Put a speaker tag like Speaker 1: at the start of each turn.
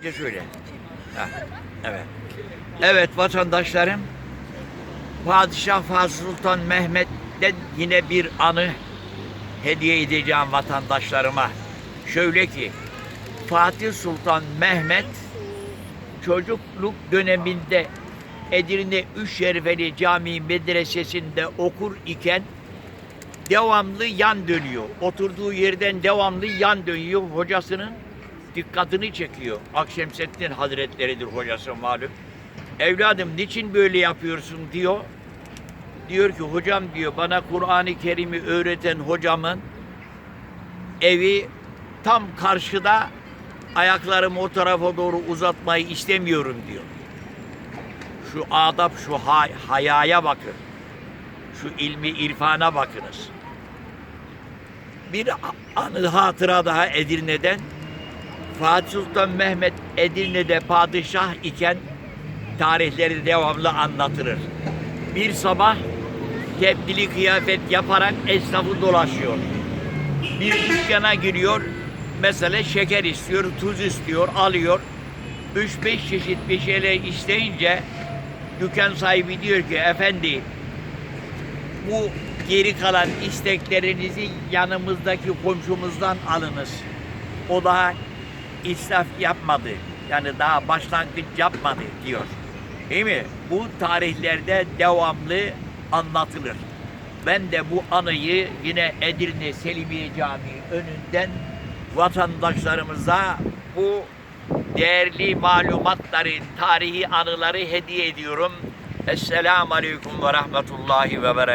Speaker 1: Önce söyle. Ha, evet. Evet vatandaşlarım. Padişah Fazıl Sultan Mehmet'ten yine bir anı hediye edeceğim vatandaşlarıma. Şöyle ki Fatih Sultan Mehmet çocukluk döneminde Edirne Üç Şerifeli Camii Medresesi'nde okur iken devamlı yan dönüyor. Oturduğu yerden devamlı yan dönüyor. Hocasının dikkatini çekiyor. Akşemseddin Hazretleri'dir hocası malum. Evladım niçin böyle yapıyorsun diyor. Diyor ki hocam diyor bana Kur'an-ı Kerim'i öğreten hocamın evi tam karşıda ayaklarımı o tarafa doğru uzatmayı istemiyorum diyor. Şu adap, şu hay- hayaya bakın. Şu ilmi irfana bakınız. Bir anı hatıra daha Edirne'den. Fatih Sultan Mehmet Edirne'de padişah iken tarihleri devamlı anlatılır. Bir sabah tebdili kıyafet yaparak esnafı dolaşıyor. Bir dükkana giriyor, mesela şeker istiyor, tuz istiyor, alıyor. 3-5 çeşit bir şeyler isteyince dükkan sahibi diyor ki efendi bu geri kalan isteklerinizi yanımızdaki komşumuzdan alınız. O daha israf yapmadı. Yani daha başlangıç yapmadı diyor. Değil mi? Bu tarihlerde devamlı anlatılır. Ben de bu anıyı yine Edirne Selimiye Camii önünden vatandaşlarımıza bu değerli malumatları, tarihi anıları hediye ediyorum. Esselamu Aleyküm ve Rahmetullahi ve Berekatuhu.